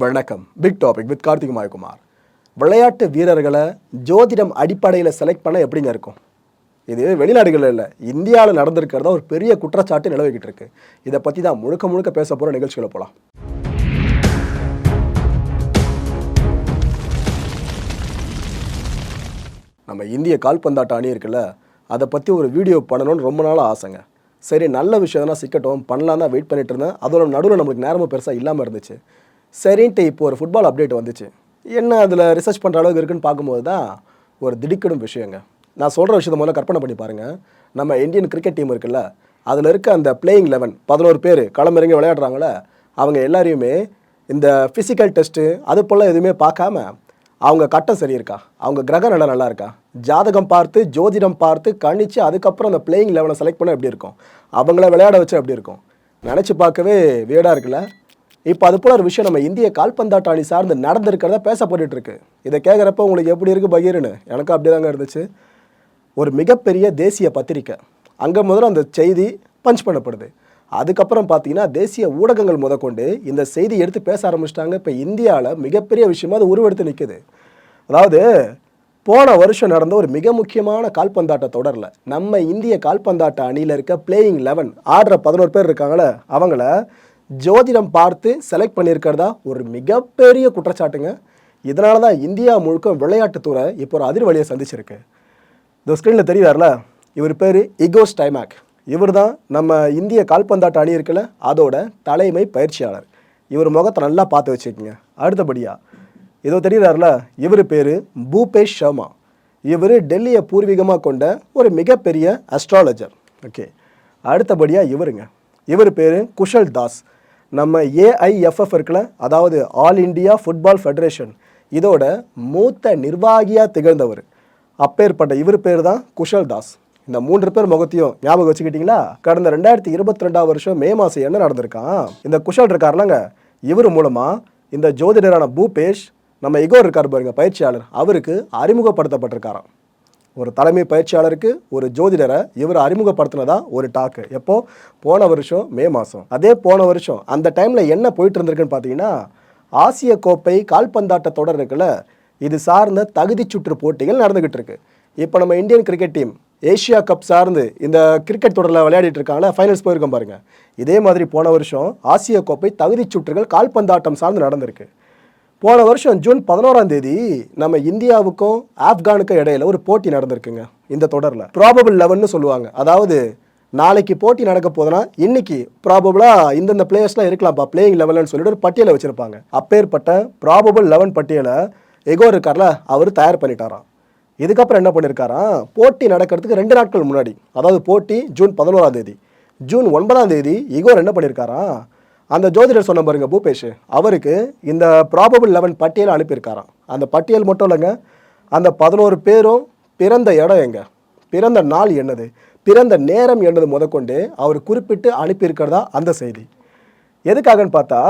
வணக்கம். Big topic with Karthik Kumar விளையாட்டு வீரர்களை ஜோதிடம் அடிப்படையில் செலக்ட் பண்ண எப்படிங்க இருக்கும்? இது வெளிநாடுகளில் இல்லை இந்தியாவில் நடந்திருக்கிறதா ஒரு பெரிய குற்றச்சாட்டு நிலவிக்கிட்டு இருக்கு. இதை பற்றி தான் முழுக்க முழுக்க பேச போகிற நிகழ்ச்சிகளை போகலாம் நம்ம இந்திய கால்பந்தாட்ட அணி இருக்குல்ல அதை பற்றி ஒரு வீடியோ பண்ணணும்னு ரொம்ப நாள் ஆசைங்க. சரி நல்ல விஷயம் தான் சிக்கட்டும் பண்ணலாம் தான் வெயிட் பண்ணிட்டு இருந்தேன். அதோட நடுவில் நம்மளுக்கு நேரமும் பெருசாக இல்லாமல் இருந்துச்சு. சரின்ட்டு இப்போ ஒரு ஃபுட்பால் அப்டேட் வந்துச்சு. என்ன அதில் ரிசர்ச் பண்ணுற அளவுக்கு இருக்குன்னு பார்க்கும்போது தான் ஒரு திடுக்கிடும் விஷயங்க. நான் சொல்கிற விஷயத்தை முதல்ல கற்பனை பண்ணி பாருங்கள் நம்ம இந்தியன் கிரிக்கெட் டீம் இருக்குல்ல அதில் இருக்க அந்த பிளேயிங் லெவன் பதினோரு பேர் களமிறங்கி விளையாடுறாங்களே அவங்க எல்லாரையுமே இந்த ஃபிசிக்கல் டெஸ்ட்டு அது போல் எதுவுமே பார்க்காம அவங்க கட்டம் சரி இருக்கா அவங்க கிரக நிலை நல்லா இருக்கா? ஜாதகம் பார்த்து ஜோதிடம் பார்த்து கணிச்சு அதுக்கப்புறம் அந்த பிளேயிங் லெவனை செலக்ட் பண்ண எப்படி இருக்கும்? அவங்கள விளையாட வச்சு எப்படி இருக்கும்? நினச்சி பார்க்கவே வேடாக இருக்குல்ல? இப்போ அது போல ஒரு விஷயம் நம்ம இந்திய கால்பந்தாட்ட அணி சார்ந்து நடந்திருக்கிறதா பேசப்பட்டுட்டு இருக்கு இதை கேட்குறப்ப உங்களுக்கு எப்படி இருக்கு பகீர்னு? எனக்கும் அப்படி தாங்க இருந்துச்சு. ஒரு மிகப்பெரிய தேசிய பத்திரிக்கை. அங்கே முதல்ல அந்த செய்தி பஞ்ச் பண்ணப்படுது. அதுக்கப்புறம் பார்த்தீங்கன்னா தேசிய ஊடகங்கள் முதற்கொண்டு இந்த செய்தி எடுத்து பேச ஆரம்பிச்சிட்டாங்க. இப்போ இந்தியாவில் மிகப்பெரிய விஷயமா அது உருவெடுத்து நிற்குது அதாவது போன வருஷம் நடந்த ஒரு மிக முக்கியமான கால்பந்தாட்ட தொடரில் நம்ம இந்திய கால்பந்தாட்ட அணியில் இருக்க பிளேயிங் லெவன் ஆடுற பதினோரு பேர் இருக்காங்களே அவங்கள ஜோதிடம் பார்த்து செலக்ட் பண்ணியிருக்கிறதா ஒரு மிகப்பெரிய குற்றச்சாட்டுங்க. இதனால தான் இந்தியா முழுக்க விளையாட்டுத்துறை இப்போ ஒரு அதிர்வலியை சந்திச்சிருக்கு. இந்த ஸ்க்ரீனில் தெரியுதார்ல? இவர் பேர் இகோஸ் டைமேக் இவர் தான் நம்ம இந்திய கால்பந்தாட்ட அணி இருக்குல்ல அதோட தலைமை பயிற்சியாளர். இவர் முகத்தை நல்லா பார்த்து வச்சுக்கோங்க. அடுத்தபடியாக இதோ தெரியுறாருல இவர் பேர் பூபேஷ் சர்மா. இவர் டெல்லியை பூர்வீகமாக கொண்ட ஒரு மிகப்பெரிய அஸ்ட்ராலஜர் ஓகே அடுத்தபடியாக இவருங்க. இவர் பேர் குஷல் தாஸ். நம்ம ஏஐஎஃப்எஃப் இருக்குல்ல அதாவது ஆல் இந்தியா ஃபுட்பால் ஃபெடரேஷன் இதோட மூத்த நிர்வாகியாக திகழ்ந்தவர். அப்பேற்பட்ட இவர் பேர் தான் குஷல் தாஸ். இந்த மூன்று பேர் முகத்தையும் ஞாபகம் வச்சுக்கிட்டீங்களா? கடந்த ரெண்டாயிரத்தி இருபத்தி ரெண்டாம் வருஷம் மே மாதம் என்ன நடந்திருக்கான் இந்த குஷல் இருக்காருலங்க இவர் மூலமாக இந்த ஜோதிடரான பூபேஷ் நம்ம இகோர் இருக்கார் பாருங்க பயிற்சியாளர் அவருக்கு அறிமுகப்படுத்தப்பட்டிருக்காராம். ஒரு தலைமை பயிற்சியாளருக்கு ஒரு ஜோதிடரை இவர் அறிமுகப்படுத்தினதா ஒரு டாக்கு. எப்போ? போன வருஷம் மே மாதம் அதே போன வருஷம் அந்த டைமில் என்ன போயிட்டு இருந்திருக்குன்னு பார்த்தீங்கன்னா ஆசிய கோப்பை கால்பந்தாட்ட தொடர் இருக்குல்ல இது சார்ந்த தகுதி சுற்று போட்டிகள் நடந்துக்கிட்டு இருக்கு இப்போ நம்ம Indian cricket team Asia cup சார்ந்து இந்த கிரிக்கெட் தொடரில் விளையாடிட்டு இருக்காங்களா ஃபைனல்ஸ் போயிருக்கோம் பாருங்கள் இதே மாதிரி போன வருஷம் ஆசிய கோப்பை தகுதி சுற்றுகள் கால்பந்தாட்டம் சார்ந்து நடந்திருக்கு. போன வருஷம் ஜூன் பதினோராம் தேதி நம்ம இந்தியாவுக்கும் ஆப்கானுக்கும் இடையில ஒரு போட்டி நடந்திருக்குங்க. இந்த தொடரில். ப்ராபபிள் லெவன்னு சொல்லுவாங்க. அதாவது நாளைக்கு போட்டி நடக்க போதுன்னா இன்னைக்கு ப்ராபபிளாக இந்தந்த பிளேயர்ஸ்லாம் இருக்கலாம்ப்பா பிளேயிங் லெவல்னு சொல்லிட்டு ஒரு பட்டியலை வச்சிருப்பாங்க. அப்பேற்பட்ட ப்ராபபிள் லெவன் பட்டியலை எகோ இருக்கார்ல அவர் தயார் பண்ணிட்டாராம். இதுக்கப்புறம் என்ன பண்ணியிருக்காராம் போட்டி நடக்கிறதுக்கு ரெண்டு நாட்கள் முன்னாடி அதாவது போட்டி ஜூன் பதினோராம் தேதி. ஜூன் ஒன்பதாம் தேதி இகோர் என்ன பண்ணியிருக்காராம் அந்த ஜோதிடர் சொன்ன பாருங்க பூபேஷ். அவருக்கு இந்த ப்ராபபிள் லெவன் பட்டியல் அனுப்பியிருக்காராம். அந்த பட்டியல் மட்டும் இல்லைங்க அந்த பதினோரு பேரும் பிறந்த இடம் எங்க? பிறந்த நாள் என்னது? பிறந்த நேரம் என்னது முதற்கொண்டு அவர் குறிப்பிட்டு அனுப்பியிருக்கிறதா அந்த செய்தி. எதுக்காகன்னு பார்த்தா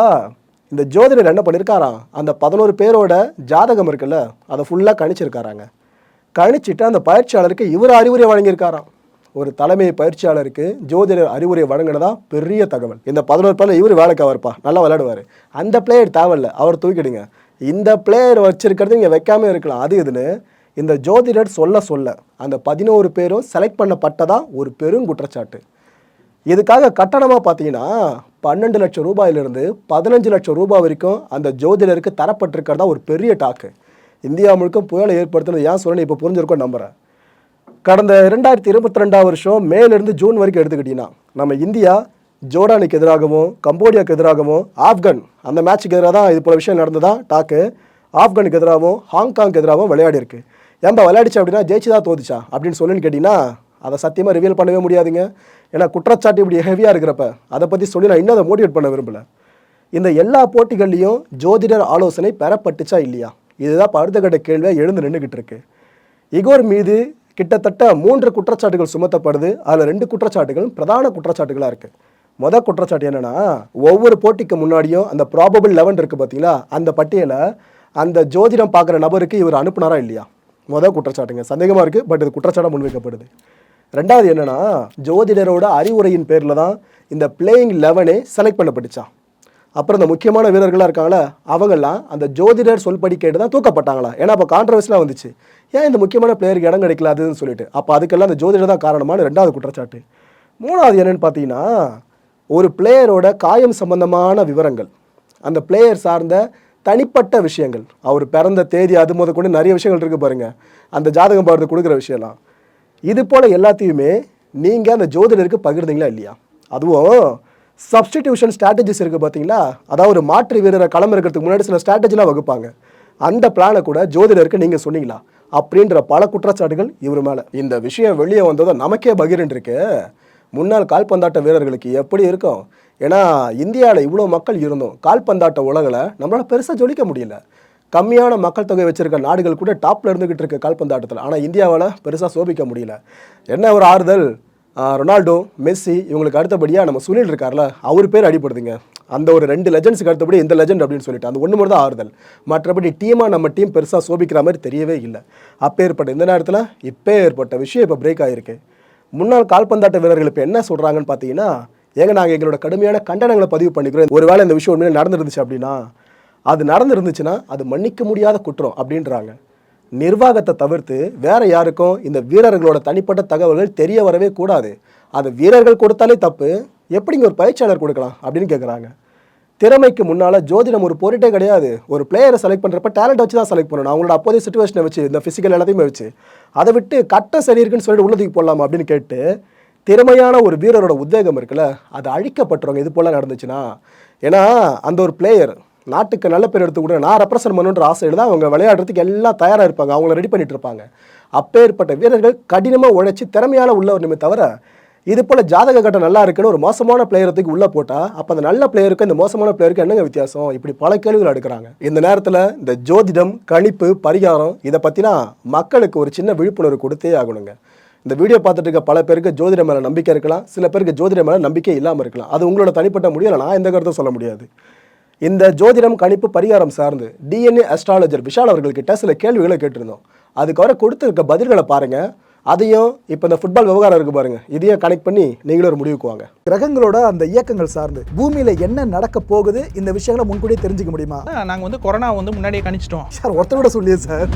இந்த ஜோதிடர் என்ன பண்ணியிருக்காராம்? அந்த பதினோரு பேரோட ஜாதகம் இருக்குல்ல அதை ஃபுல்லாக கணிச்சிருக்காராங்க. கணிச்சிட்டு அந்த பயிற்சியாளருக்கு இவர் அறிவுரை வழங்கியிருக்காராம். ஒரு தலைமை பயிற்சியாளருக்கு ஜோதிடர் அறிவுரை வழங்கினதா பெரிய தகவல். இந்த பதினோரு பேரில் இவர் வேலைக்கு அவர்ப்பா. நல்லா விளையாடுவார். அந்த பிளேயர் தேவையில்ல. அவர் தூக்கிடுங்க. இந்த பிளேயர் வச்சிருக்கிறது இங்கே வைக்காம இருக்கலாம். அது இதுன்னு இந்த ஜோதிடர் சொல்ல சொல்ல அந்த பதினோரு பேரும் செலக்ட் பண்ணப்பட்டதா ஒரு பெரும் குற்றச்சாட்டு. இதுக்காக கட்டணமாக பார்த்தீங்கன்னா பன்னெண்டு லட்சம் ரூபாயிலிருந்து பதினஞ்சு லட்சம் ரூபாய் வரைக்கும் அந்த ஜோதிடருக்கு தரப்பட்டிருக்கிறதா ஒரு பெரிய டாக்கு. இந்தியா முழுக்க புயலை ஏற்படுத்தினது ஏன் சொல்லணும்? இப்போ புரிஞ்சிருக்கோம் நம்புகிறேன் கடந்த ரெண்டாயிரத்தி இருபத்தி ரெண்டாம் வருஷம் மேலேருந்து ஜூன் வரைக்கும் எடுத்துக்கிட்டிங்கன்னா நம்ம இந்தியா ஜோர்டானுக்கு எதிராகவும் கம்போடியாவுக்கு எதிராகவும் ஆப்கான் அந்த மேட்சுக்கு எதிராக தான் இது போல விஷயம் நடந்ததா? டாக்கு ஆப்கானுக்கு எதிராகவும் ஹாங்காங்க்கு எதிராகவும் விளையாடி இருக்கு. ஏன்பா விளையாடிச்சு அப்படின்னா ஜெயிச்சுதா தோதிச்சா அப்படின்னு சொல்லுன்னு கேட்டிங்கன்னா அதை சத்தியமாக ரிவீல் பண்ணவே முடியாதுங்க. ஏன்னா குற்றச்சாட்டு இப்படி ஹெவியாக இருக்கிறப்ப அதை பற்றி சொல்லி நான் இன்னும் அதை மோட்டிவேட் பண்ண விரும்பலை. இந்த எல்லா போட்டிகள்லையும் ஜோதிடர் ஆலோசனை பெறப்பட்டுச்சா இல்லையா? இதுதான் இப்போ அடுத்த கட்ட கேள்வியாக எழுந்து நின்றுக்கிட்டு இருக்கு. இகோர் மீது கிட்டத்தட்ட மூன்று குற்றச்சாட்டுகள் சுமத்தப்படுது. அதில் ரெண்டு குற்றச்சாட்டுகள் பிரதான குற்றச்சாட்டுகளாக இருக்குது மொதல் குற்றச்சாட்டு என்னென்னா ஒவ்வொரு போட்டிக்கு முன்னாடியும் அந்த ப்ராபபிள் லெவன் இருக்குது பார்த்தீங்களா அந்த பட்டியலை அந்த ஜோதிடம் பார்க்குற நபருக்கு இவர் அனுப்புனாரா இல்லையா? மொதல் குற்றச்சாட்டுங்க. சந்தேகமாக இருக்குது பட் இது குற்றச்சாட்டாக முன்வைக்கப்படுது. ரெண்டாவது என்னென்னா ஜோதிடரோட அறிவுரையின் பேரில் தான் இந்த பிளேயிங் லெவனே செலக்ட் பண்ணப்பட்டுச்சான் அப்புறம் இந்த முக்கியமான வீரர்களாக இருக்காங்களா அவங்கெல்லாம் அந்த ஜோதிடர் சொல்படி கேட்டு தான் தூக்கப்பட்டாங்களா? ஏன்னா அப்போ கான்ட்ரவர்ஸ்லாம் வந்துச்சு. ஏன் இந்த முக்கியமான பிளேயருக்கு இடம் கிடைக்கல அதுன்னு சொல்லிட்டு? அப்போ அதுக்கெல்லாம் அந்த ஜோதிடர் தான் காரணமான ரெண்டாவது குற்றச்சாட்டு. மூணாவது என்னன்னு பார்த்தீங்கன்னா ஒரு பிளேயரோட காயம் சம்பந்தமான விவரங்கள். அந்த பிளேயர் சார்ந்த தனிப்பட்ட விஷயங்கள். அவர் பிறந்த தேதி அது முத கொண்டு நிறைய விஷயங்கள் இருக்குது பாருங்கள் அந்த ஜாதகம் பார்த்து கொடுக்குற விஷயம்லாம். இது போல் எல்லாத்தையுமே நீங்கள் அந்த ஜோதிடருக்கு பகிர்ந்தீங்களா இல்லையா? அதுவும் சப்ஸ்டிடியூஷன் ஸ்ட்ராட்டஜிஸ் இருக்குது பார்த்தீங்களா அதாவது ஒரு மாற்று வீரரை களம் இருக்கிறதுக்கு முன்னாடி சில ஸ்ட்ராட்டஜிலாம் வகுப்பாங்க. அந்த பிளானை கூட ஜோதிடருக்கு நீங்கள் சொன்னீங்களா? அப்படின்ற பல குற்றச்சாட்டுகள் இவர் மேலே. இந்த விஷயம் வெளியே வந்ததும் நமக்கே பகிரன் இருக்கு. முன்னாள் கால்பந்தாட்ட வீரர்களுக்கு எப்படி இருக்கும்? ஏன்னா இந்தியாவில் இவ்வளோ மக்கள் இருந்தோம் கால்பந்தாட்ட உலகில் நம்மளால் பெருசாக ஜொலிக்க முடியல. கம்மியான மக்கள் தொகை வச்சிருக்க நாடுகள் கூட டாப்பில் இருந்துக்கிட்டு இருக்க கால்பந்தாட்டத்தில். ஆனால் இந்தியாவால் பெருசாக சோபிக்க முடியல. என்ன ஒரு ஆறுதல்? ரொனால்டோ மெஸ்ஸி இவங்களுக்கு அடுத்தபடியாக நம்ம சுனில் இருக்கார்ல அவர் பேர் அடிப்படுதுங்க அந்த ஒரு ரெண்டு லெஜண்ட்ஸுக்கு அடுத்தபடி இந்த லெஜண்ட் அப்படின்னு சொல்லிட்டு அந்த ஒன்று மட்டும் தான் ஆறுதல். மற்றபடி டீமாக நம்ம டீம் பெருசாக சோபிக்கிற மாதிரி தெரியவே இல்லை. அப்போ ஏற்பட்ட இந்த நேரத்தில் இப்போ ஏற்பட்ட விஷயம் இப்போ பிரேக் ஆகிருக்கு முன்னாள் கால்பந்தாட்ட வீரர்கள் இப்போ என்ன சொல்கிறாங்கன்னு பார்த்தீங்கன்னா ஏங்க நாங்கள் எங்களோட கடுமையான கண்டனங்களை பதிவு பண்ணிக்கிறோம். ஒருவேளை இந்த விஷயம் உண்மையிலே நடந்துருந்துச்சு அப்படின்னா அது நடந்துருந்துச்சுன்னா அது மன்னிக்க முடியாத குற்றம் அப்படின்றாங்க. நிர்வாகத்தை தவிர்த்து வேற யாருக்கும் இந்த வீரர்களோட தனிப்பட்ட தகவல்கள் தெரிய வரவே கூடாது. அது வீரர்கள் கொடுத்தாலே தப்பு. எப்படிங்க ஒரு பயிற்சியாளர் கொடுக்கலாம் அப்படின்னு கேட்குறாங்க திறமைக்கு முன்னால் ஜோதிடம் ஒரு பொருட்டே கிடையாது. ஒரு பிளேயரை செலக்ட் பண்ணுறப்ப டேலண்ட் வச்சு தான் செலக்ட் பண்ணணும். அவங்களோட அப்போதைய சுச்சுவேஷனை வச்சு இந்த ஃபிசிக்கல் எல்லாத்தையுமே வச்சு. அதை விட்டு கட்ட சரி இருக்குன்னு சொல்லிட்டு உள்ளதுக்கு போடலாம் அப்படின்னு கேட்டு திறமையான ஒரு வீரரோட உத்வேகம் இருக்குல்ல அது அழிக்கப்பட்டுருவாங்க இது போல் நடந்துச்சுன்னா ஏன்னா அந்த ஒரு பிளேயர் நாட்டுக்கு நல்ல பேர் எடுத்து கூட நான் ரெப்ரசன்ட் பண்ணுன்ற ஆசையில் தான் அவங்க விளையாடுறதுக்கு எல்லாம் தயாராக இருப்பாங்க. அவங்கள ரெடி பண்ணிட்டு இருப்பாங்க. அப்பேற்பட்ட வீரர்கள் கடினமாக உழைச்சி திறமையான உள்ளவருமே தவிர இது போல் ஜாதக கட்டம் நல்லா இருக்குன்னு ஒரு மோசமான பிளேயரத்துக்கு உள்ளே போட்டால் அப்போ அந்த நல்ல பிளேயருக்கு இந்த மோசமான பிளேயருக்கு என்னங்க வித்தியாசம்? இப்படி பல கேள்விகள் எடுக்கிறாங்க. இந்த நேரத்தில் இந்த ஜோதிடம் கணிப்பு பரிகாரம் இதை பற்றினா மக்களுக்கு ஒரு சின்ன விழிப்புணர்வு கொடுத்தே ஆகணுங்க. இந்த வீடியோ பார்த்துட்டு இருக்க பல பேருக்கு ஜோதிடம் மேலே நம்பிக்கை இருக்கலாம். சில பேருக்கு ஜோதிடம் மேலே நம்பிக்கை இல்லாமல் இருக்கலாம். அது உங்களோட தனிப்பட்ட முடியலை. நான் எந்த கருத்தும் சொல்ல முடியாது. இந்த ஜோதிடம் கணிப்பு பரிகாரம் சார்ந்து டிஎன்ஏ அஸ்ட்ராலஜர் விஷால் அவர்கள்கிட்ட சில கேள்விகளை கேட்டிருந்தோம். அதுக்கு வர கொடுத்துருக்க பதில்களை பாருங்க. அதையும் இப்போ இந்த ஃபுட்பால் விவகாரம் இருக்கு பாருங்க. இதையும் கனெக்ட் பண்ணி நீங்களும் ஒரு முடிவுக்கு வாங்க. கிரகங்களோட அந்த இயக்கங்கள் சார்ந்து பூமியில என்ன நடக்க போகுது இந்த விஷயங்களை முன்கூட்டியே தெரிஞ்சுக்க முடியுமா? நாங்கள் வந்து கொரோனா வந்து முன்னாடியே கணிச்சிட்டோம். சார் ஒருத்தர் கூட சொல்லியே சார்.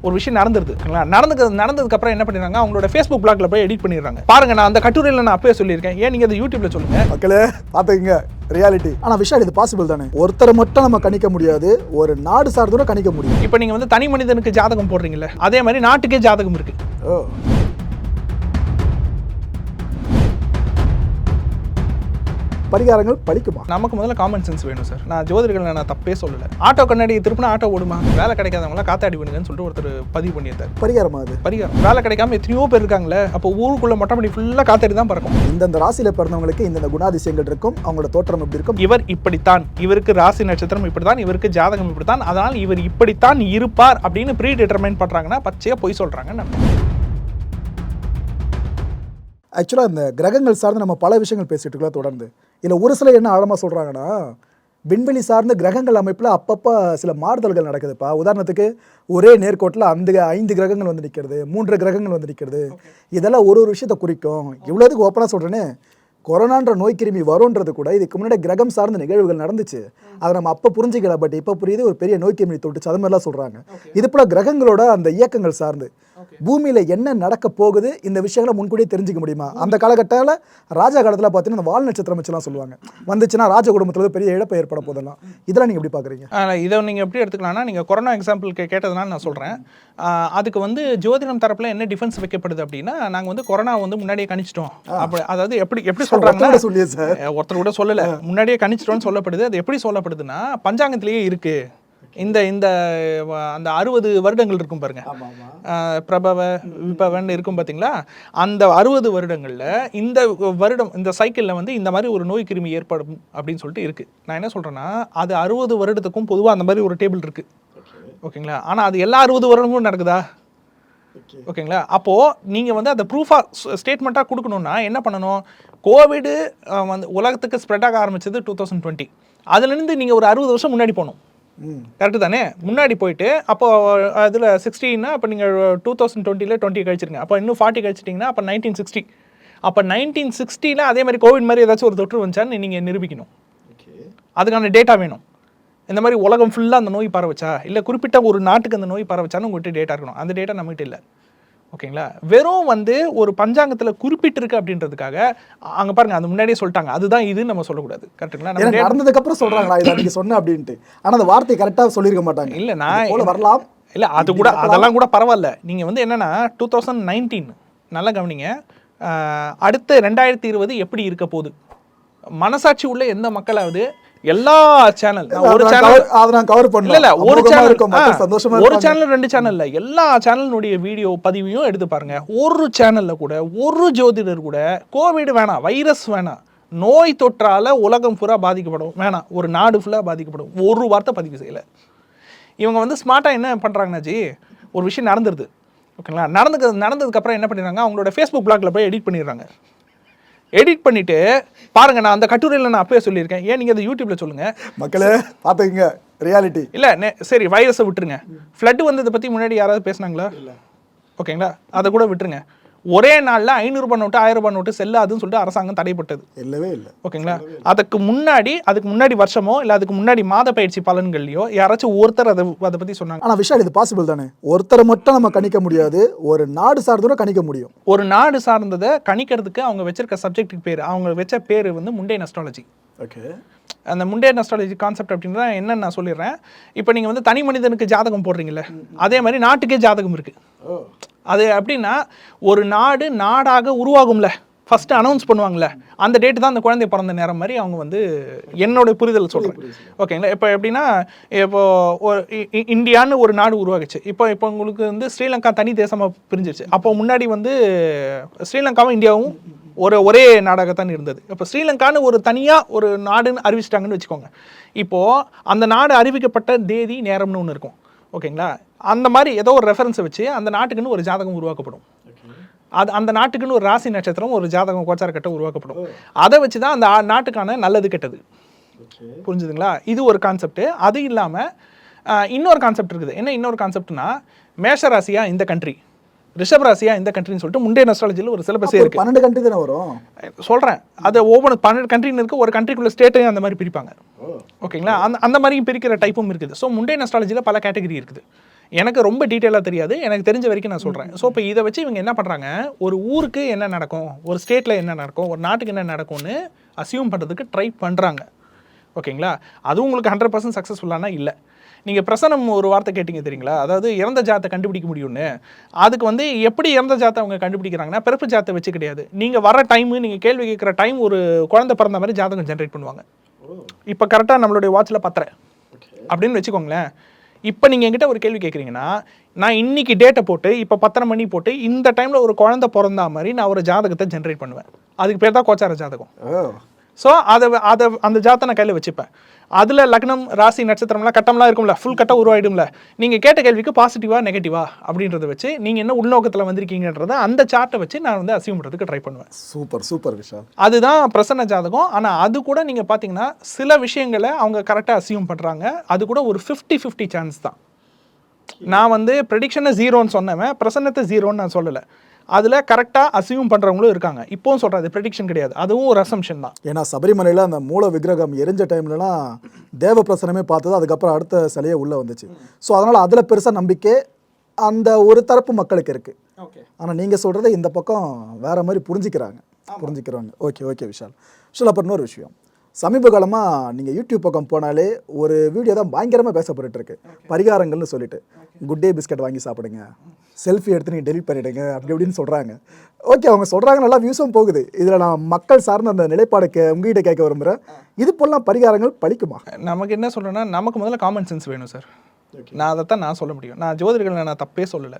ஒரு விஷயம் நடந்துருது. ஓகேங்களா நடந்தது நடந்ததுக்கு அப்புறம் என்ன பண்ணிடுறாங்க? அவங்களோட ஃபேஸ்புக் பிளாக்ல போய் எடிட் பண்ணிடுறாங்க. பாருங்க நான் அந்த கட்டுரையில் நான் அப்பவே சொல்லியிருக்கேன். ஏன் நீங்க அதை யூடியூப்ல சொல்லுங்க? மக்களே பார்த்துக்கங்க. ரியாலிட்டி ஆனா விஷயம் இது பாசிபிள் தானே? ஒருத்தரை மட்டும் நம்ம கணிக்க முடியாது. ஒரு நாடு சார்ந்தோட கணிக்க முடியும். இப்போ நீங்க வந்து தனி மனிதனுக்கு ஜாதகம் போடுறீங்கல்ல? அதே மாதிரி நாட்டுக்கே ஜாதகம் இருக்கு. ஓ. பரிகாரங்கள் பலிக்குமா? நமக்கு முதல்ல காமன் சென்ஸ் வேணும் சார் நான் ஜோதிடர்கள் நான் தப்பே சொல்லல. ஆட்டோ கண்ணாடி திருப்பினா ஆட்டோ ஓடுமா? வேலை கிடைக்காதவங்களாம் காத்தாடி பண்ணுங்கன்னு சொல்லிட்டு ஒருத்தர் பதிவு பண்ணியிருந்தார். பரிகாரமா அது? பரிகாரம். வேலை கிடைக்காம எத்தனையோ பேர் இருக்காங்களே அப்போ ஊருக்குள்ள மொட்டை மாடி ஃபுல்லாக காத்தாடி தான் பறக்கும். இந்தந்த ராசியில பிறந்தவங்களுக்கு இந்தந்த குணாதிசயங்கள் இருக்கும் அவங்களோட தோற்றம் எப்படி இருக்கும்? இவர் இப்படித்தான். இவருக்கு ராசி நட்சத்திரம் இப்படித்தான் இவருக்கு ஜாதகம் இப்படித்தான் அதனால் இவர் இப்படித்தான் இருப்பார் அப்படின்னு ப்ரீ டிட்டர்மைன் பண்றாங்கன்னா பச்சையா பொய் சொல்றாங்கன்னு அர்த்தம். ஆக்சுவலாக இந்த கிரகங்கள் சார்ந்து நம்ம பல விஷயங்கள் பேசிட்டு இருக்கலாம் தொடர்ந்து. இதில் ஒரு சிலர் என்ன ஆழமாக சொல்கிறாங்கன்னா விண்வெளி சார்ந்த கிரகங்கள் அமைப்பில் அப்பப்போ சில மாறுதல்கள் நடக்குதுப்பா. உதாரணத்துக்கு ஒரே நேர்கோட்டில் அந்த ஐந்து கிரகங்கள் வந்து நிற்கிறது மூன்று கிரகங்கள் வந்து நிற்கிறது இதெல்லாம் ஒரு ஒரு விஷயத்தை குறிக்கும். இவ்வளோதுக்கு ஓப்பனாக சொல்கிறேனே கொரோனான்ற நோய் கிருமி வரும்ன்றது கூட இதுக்கு முன்னாடி கிரகம் சார்ந்த நிகழ்வுகள் நடந்துச்சு. அதை நம்ம அப்போ புரிஞ்சிக்கல பட் இப்போ புரியுது ஒரு பெரிய நோய் கிருமி தொட்டுச்சு அது மாதிரிலாம் சொல்கிறாங்க இது போல கிரகங்களோட அந்த இயக்கங்கள் சார்ந்து. பூமியில என்ன நடக்க போகுது இந்த விஷயங்களை முன்கூட்டியே தெரிஞ்சுக்க முடியுமா? அந்த காலகட்டத்தில் ராஜா காலத்தில் பார்த்தீங்கன்னா இந்த வால் நட்சத்திரம் வச்சுலாம் சொல்லுவாங்க. வந்துச்சுன்னா ராஜ குடும்பத்துல பெரிய இழப்பு ஏற்பட போதெல்லாம். இதெல்லாம் நீங்க எப்படி பாக்குறீங்க? ஆனா, இதை நீங்கள் எப்படி எடுத்துக்கலாம்னா நீங்கள் கொரோனா எக்ஸாம்பிள் கேட்டதுனால நான் சொல்கிறேன் அதுக்கு வந்து ஜோதிடம் தரப்பில் என்ன டிஃபென்ஸ் வைக்கப்படுது அப்படின்னா நாங்கள் வந்து கொரோனா வந்து முன்னாடியே கணிச்சிட்டோம். அப்படி அதாவது எப்படி எப்படி சொல்கிறாங்கன்னா ஒருத்தரோட சொல்லியே சார் ஒருத்தர் கூட சொல்லலை. முன்னாடியே கணிச்சிட்டோம்னு சொல்லப்படுது. அது எப்படி சொல்லப்படுதுன்னா பஞ்சாங்கத்திலேயே இருக்கு. இந்த இந்த அந்த அறுபது வருடங்கள் இருக்கும் பாருங்க. பிரபவ விபவன் இருக்கும் பார்த்தீங்களா அந்த அறுபது வருடங்களில் இந்த வருடம் இந்த சைக்கிளில் வந்து இந்த மாதிரி ஒரு நோய் கிருமி ஏற்படும் அப்படின்னு சொல்லிட்டு இருக்கு. நான் என்ன சொல்றேன்னா அது அறுபது வருடத்துக்கும் பொதுவாக அந்த மாதிரி ஒரு டேபிள் இருக்கு. ஓகேங்களா? ஆனால் அது எல்லா அறுபது வருடங்களும் நடக்குதா? ஓகேங்களா? அப்போது நீங்கள் வந்து அந்த ப்ரூஃபாக ஸ்டேட்மெண்ட்டாக கொடுக்கணுன்னா என்ன பண்ணணும்? கோவிடு வந்து உலகத்துக்கு ஸ்ப்ரெட் ஆக ஆரம்பிச்சது டூ தௌசண்ட் டுவெண்ட்டி அதுலேருந்து நீங்கள் ஒரு அறுபது வருஷம் முன்னாடி போகணும். கரெக்டு தானே? முன்னாடி போயிட்டு அப்போ அதில் சிக்ஸ்டின்னா அப்போ நீங்கள் டூ தௌசண்ட் டுவெண்ட்டியில் டுவெண்ட்டி கழிச்சிருங்க. அப்போ இன்னும் ஃபார்ட்டி கழிச்சிட்டிங்கன்னா அப்போ நைன்டீன் சிக்ஸ்டி அப்போ நைன்டீன் சிக்ஸ்டியில் அதே மாதிரி கோவிட் மாதிரி ஏதாச்சும் ஒரு தொற்று வந்துச்சான்னு நீங்கள் நிரூபிக்கணும். அதுக்கான டேட்டா வேணும். இந்த மாதிரி உலகம் ஃபுல்லாக அந்த நோய் பரவச்சா? இல்லை குறிப்பிட்ட ஒரு நாட்டுக்கு அந்த நோய் பரவச்சான்னு உங்கள்கிட்ட டேட்டா இருக்கணும். அந்த டேட்டா நம்மகிட்ட இல்லை. ஓகேங்களா? வெறும் வந்து ஒரு பஞ்சாங்கத்தில் குறிப்பிட்டிருக்கு அப்படின்றதுக்காக அங்கே பாருங்க அது முன்னாடியே சொல்லிட்டாங்க. அதுதான் இதுன்னு நம்ம சொல்லக்கூடாது. கரெக்டுங்களா நம்ம data- நடந்ததுக்கு அப்புறம் சொல்றாங்களா? இதை நீங்க சொன்ன அப்படின்ட்டு. ஆனா அந்த வார்த்தையை கரெக்டா சொல்லிருக்க மாட்டாங்க. இல்ல நான் வரலாம். இல்ல அது கூட அதெல்லாம் கூட பரவாயில்ல. நீங்க வந்து என்னன்னா டூ தௌசண்ட் நைன்டீன் நல்லா கவனிங்க. அடுத்த ரெண்டாயிரத்தி இருபது எப்படி இருக்க போகுது? மனசாட்சி உள்ள எந்த மக்களாவது எல்லா சேனல் ஒரு சேனல் அதை நான் கவர் பண்ணல. இல்ல ஒரு சேனல் இருக்கும் சந்தோஷமா ஒரு. சேனல் ரெண்டு சேனல்ல எல்லா சேனலினுடைய வீடியோ பதிவையும் எடுத்து பாருங்க. ஒரு சேனல்ல கூட ஒரு ஜோதிடர் கூட கோவிட் வேணாம் வைரஸ் வேணாம் நோய் தொற்றால உலகம் பூரா பாதிக்கப்படும். வேணாம் ஒரு நாடு ஃபுல்லா பாதிக்கப்படும். ஒரு வார்த்தை பதிவு செய்யல. இவங்க வந்து ஸ்மார்ட்டா என்ன பண்றாங்கன்னாச்சு ஒரு விஷயம் நடந்துருது. ஓகேங்களா? நடந்துக்கு நடந்ததுக்கு அப்புறம் என்ன பண்ணிடுறாங்க? அவங்களோட ஃபேஸ்புக் பிளாக்ல போய் எடிட் பண்ணிடுறாங்க. எடிட் பண்ணிட்டு பாருங்க நான் அந்த கட்டுரையில் நான் அப்பவே சொல்லியிருக்கேன். ஏன் நீங்க அதை யூடியூப்ல சொல்லுங்க? மக்களே பாத்துக்கங்க ரியாலிட்டி இல்ல சரி வைரஸை விட்டுருங்க. ஃப்ளட் வந்ததை பத்தி முன்னாடி யாராவது பேசுனாங்களா? ஓகேங்களா? அதை கூட விட்டுருங்க. ஒரே நாள்ல ஐநூறுபா நோட்டு ஆயிரம் ரூபாய் நோட்டு செல்லாதுன்னு சொல்லிட்டு அரசாங்கம் தடைப்பட்டது. இல்லவே இல்லை. ஓகேங்களா? அதுக்கு முன்னாடி அதுக்கு முன்னாடி வருஷமோ இல்ல அதுக்கு முன்னாடி மாத பயிற்சி பலன்கள்லயோ யாராச்சும் ஒருத்தர் அதை அதை பத்தி சொன்னாங்க. ஆனா விஷால் இது பாசிபிள் தானே? ஒருத்தரை மட்டும் நம்ம கணிக்க முடியாது ஒரு நாடு சார்ந்தோட கணிக்க முடியும். ஒரு நாடு சார்ந்ததை கணிக்கிறதுக்கு அவங்க வச்சிருக்க சப்ஜெக்ட்டுக்கு பேர் அவங்க வச்ச பேர் வந்து முண்டே நஸ்ட்ராலஜி ஓகே. அந்த முண்டே நஸ்ட்ராலஜி கான்செப்ட் அப்படின்றத என்னன்னு நான் சொல்லிடுறேன். இப்போ நீங்கள் வந்து தனி மனிதனுக்கு ஜாதகம் போடுறீங்கல்ல அதே மாதிரி நாட்டுக்கே ஜாதகம் இருக்கு. அது அப்படின்னா ஒரு நாடு நாடாக உருவாகும்ல. ஃபர்ஸ்ட் அனௌன்ஸ் பண்ணுவாங்கல்ல. அந்த டேட் தான் அந்த குழந்தை பிறந்த நேரம் மாதிரி அவங்க வந்து என்னோட புரிதல் சொல்கிறேன் ஓகேங்களா இப்போ எப்படின்னா இப்போ ஒரு இந்தியான்னு ஒரு நாடு உருவாகுச்சு. இப்போ இப்போ உங்களுக்கு வந்து ஸ்ரீலங்கா தனி தேசமாக பிரிஞ்சிருச்சு. அப்போ முன்னாடி வந்து ஸ்ரீலங்காவும் இந்தியாவும் ஒரு ஒரே நாடாகத்தான் இருந்தது. இப்போ ஸ்ரீலங்கான்னு ஒரு தனியாக ஒரு நாடுன்னு அறிவிச்சிட்டாங்கன்னு வச்சுக்கோங்க. இப்போது அந்த நாடு அறிவிக்கப்பட்ட தேதி நேரம்னு ஒன்று இருக்கும். ஓகேங்களா? அந்த மாதிரி ஏதோ ஒரு ரெஃபரன்ஸை வச்சு அந்த நாட்டுக்குன்னு ஒரு ஜாதகம் உருவாக்கப்படும். அது அந்த நாட்டுக்குன்னு ஒரு ராசி நட்சத்திரம் ஒரு ஜாதகம் கோச்சார கட்டம் உருவாக்கப்படும். அதை வச்சு தான் அந்த நாட்டுக்கான நல்லது கெட்டது. புரிஞ்சுதுங்களா? இது ஒரு கான்செப்ட் அது இல்லாமல் இன்னொரு கான்செப்ட் இருக்குது. என்ன இன்னொரு கான்செப்ட்னா மேஷ ராசியா இந்த கண்ட்ரி ரிஷப ராசியா இந்த கண்ட்ரின்னு சொல்லிட்டு முண்டே நஸ்ட்ராலஜியில் ஒரு சிலபஸே இருக்கு. பன்னெண்டு கண்ட்ரி தானே வரும்? சொல்கிறேன் அது ஒவ்வொரு பன்னெண்டு கண்ட்ரின்னு இருக்கு ஒரு கண்ட்ரிக்குள்ள ஸ்டேட்டையும் அந்த மாதிரி பிரிப்பாங்க. ஓகேங்களா? அந்த அந்த மாதிரியும் பிரிக்கிற டைப்பும் இருக்குது. ஸோ முண்டே நஸ்ட்ராலஜியில் பல கேட்டகரி இருக்குது. எனக்கு ரொம்ப டீட்டெயிலாக தெரியாது. எனக்கு தெரிஞ்ச வரைக்கும் நான் சொல்கிறேன் ஸோ இப்போ இதை வச்சு இவங்க என்ன பண்ணுறாங்க ஒரு ஊருக்கு என்ன நடக்கும்? ஒரு ஸ்டேட்டில் என்ன நடக்கும்? ஒரு நாட்டுக்கு என்ன நடக்கும்னு அசியூம் பண்ணுறதுக்கு ட்ரை பண்ணுறாங்க ஓகேங்களா? அதுவும் உங்களுக்கு ஹண்ட்ரட் பர்சன்ட் சக்ஸஸ்ஃபுல்லானா இல்லை. நீங்கள் பிரசனம் ஒரு வார்த்தை கேட்டிங்க தெரியுங்களா? அதாவது இறந்த ஜாத்தை கண்டுபிடிக்க முடியும்னு. அதுக்கு வந்து எப்படி இறந்த ஜாத்தை அவங்க கண்டுபிடிக்கிறாங்கன்னா பிறப்பு ஜாத்தை வச்சு கிடையாது. நீங்கள் வர டைமு நீங்கள் கேள்வி கேட்குற டைம் ஒரு குழந்தை பிறந்த மாதிரி ஜாதகம் ஜென்ரேட் பண்ணுவாங்க. இப்போ கரெக்டாக நம்மளுடைய வாட்சில் பத்தரை அப்படின்னு வச்சுக்கோங்களேன். இப்போ நீங்கள் என்கிட்ட ஒரு கேள்வி கேட்குறீங்கன்னா நான் இன்னைக்கு டேட்டை போட்டு இப்போ பத்தரை மணி போட்டு இந்த டைமில் ஒரு குழந்தை பிறந்தா மாதிரி நான் ஒரு ஜாதகத்தை ஜென்ரேட் பண்ணுவேன். அதுக்கு பேர் தான் கோச்சார ஜாதகம். ஸோ அதை அதை அந்த ஜாத்தை நான் கையில் வச்சுப்பேன். அதில் லக்னம் ராசி நட்சத்திரம்லாம் கட்டம்லாம் இருக்கும்ல ஃபுல் கட்டம் உருவாயிடும்ல. நீங்கள் கேட்ட கேள்விக்கு பாசிட்டிவா நெகட்டிவா அப்படின்றத வச்சு நீங்கள் என்ன உள்நோக்கத்தில் வந்திருக்கீங்கன்றத அந்த சார்ட்டை வச்சு நான் வந்து அசியூம் பண்ணுறதுக்கு ட்ரை பண்ணுவேன். Super super Vishal. அதுதான் பிரசன்ன ஜாதகம். ஆனால் அது கூட நீங்கள் பார்த்தீங்கன்னா சில விஷயங்களை அவங்க கரெக்டாக அசியூம் பண்ணுறாங்க அது கூட ஒரு ஃபிஃப்டி ஃபிஃப்டி சான்ஸ் தான். நான் வந்து ப்ரெடிக்ஷனை ஜீரோன்னு சொன்னவன் பிரசன்னத்தை ஜீரோன்னு நான் சொல்லலை. அதில் கரெக்டாக அசியூம் பண்ணுறவங்களும் இருக்காங்க. இப்போவும் சொல்கிறேன் அது ப்ரெடிக்ஷன் கிடையாது. அதுவும் ஒரு அசம்ஷன் தான். ஏன்னா சபரிமலையில் அந்த மூல விக்கிரகம் எரிஞ்ச டைம்லலாம் தேவ பிரசனமே பார்த்தது அதுக்கப்புறம் அடுத்த சிலையே உள்ளே வந்துச்சு. ஸோ அதனால் அதில் பெருசாக நம்பிக்கை அந்த ஒரு தரப்பு மக்களுக்கு இருக்குது ஓகே ஆனால் நீங்கள் சொல்கிறத இந்த பக்கம் வேற மாதிரி புரிஞ்சுக்கிறாங்க. புரிஞ்சுக்கிறாங்க. Okay okay Vishal. விஷால் அப்புறம் இன்னொரு விஷயம். சமீப காலமாக நீங்கள் யூடியூப் பக்கம் போனாலே ஒரு வீடியோ தான் பயங்கரமாக பேசப்பட்டு இருக்கு. பரிகாரங்கள்னு சொல்லிட்டு. குட் டே பிஸ்கட் வாங்கி சாப்பிடுங்க. செல்ஃபி எடுத்து நீங்கள் டெலிட் பண்ணிடுங்க அப்படி இப்படின்னு சொல்கிறாங்க ஓகே அவங்க சொல்கிறாங்க நல்லா வியூஸும் போகுது. இதில் நான் மக்கள் சார்ந்த அந்த நிலைப்பாடு கே உங்ககிட்ட கேட்க விரும்புகிறேன் இது போலாம் பரிகாரங்கள் பலிக்குமா நமக்கு என்ன சொல்கிறேன்னா நமக்கு முதல்ல காமன் சென்ஸ் வேணும் சார் நான் அதைத்தான் நான் சொல்ல முடியும். நான் ஜோதிடர்களை நான் தப்பே சொல்லலை.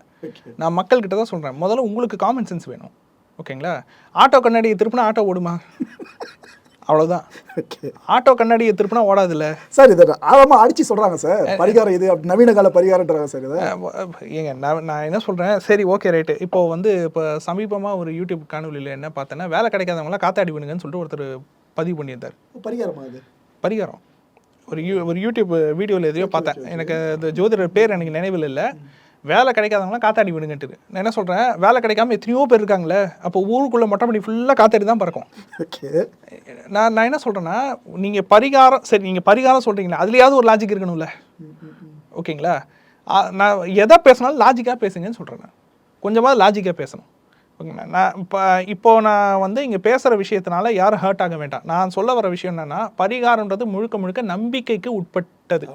நான் மக்கள்கிட்ட தான் சொல்கிறேன் முதல்ல உங்களுக்கு காமன் சென்ஸ் வேணும். ஓகேங்களா ஆட்டோ கண்ணாடியை திருப்பினா ஆட்டோ ஓடுமா? அவ்வளோதான் ஆட்டோ கண்ணாடியை திருப்பினா ஓடாதுல்ல? சார் இதை ஆழமாக அடிச்சு சொல்கிறாங்க சார். பரிகாரம் இது நவீன கால பரிகாரன்றாங்க சார் இதை. ஏங்க நான் நான் என்ன சொல்கிறேன் சரி ஓகே ரைட்டு. இப்போ வந்து இப்போ சமீபமாக ஒரு யூடியூப் காணொலியில் என்ன பார்த்தேன்னா வேலை கிடைக்காதவங்களாம் காத்தாடி பண்ணுங்கன்னு சொல்லிட்டு ஒருத்தர் பதிவு பண்ணியிருந்தார். பரிகாரமா இது? பரிகாரம். ஒரு யூ ஒரு யூடியூப் வீடியோவில் எதையோ பார்த்தேன். எனக்கு அந்த ஜோதிடர் பேர் எனக்கு நினைவில் இல்லை. வேலை கிடைக்காதவங்களாம் காத்தாடி விடுங்கட்டு நான் என்ன சொல்கிறேன் வேலை கிடைக்காம எத்தனையோ பேர் இருக்காங்களே அப்போ ஊருக்குள்ளே மொட்டை மாடி ஃபுல்லாக காத்தாடி தான் பறக்கும். ஓகே. நான் நான் என்ன சொல்கிறேன்னா நீங்கள் பரிகாரம் சரி நீங்கள் பரிகாரம் சொல்கிறீங்களா அதுலேயாவது ஒரு லாஜிக் இருக்கணும்ல. ஓகேங்களா? நான் எதை பேசினாலும் லாஜிக்காக பேசுங்கன்னு சொல்கிறேன் நான். கொஞ்சமாவது லாஜிக்காக பேசணும். ஓகேங்களா? நான் இப்போ இப்போ நான் வந்து இங்கே பேசுகிற விஷயத்தினால யாரும் ஹர்ட் ஆக வேண்டாம். நான் சொல்ல வர விஷயம் என்னென்னா பரிகாரம்ன்றது முழுக்க முழுக்க நம்பிக்கைக்கு உட்பட்டது.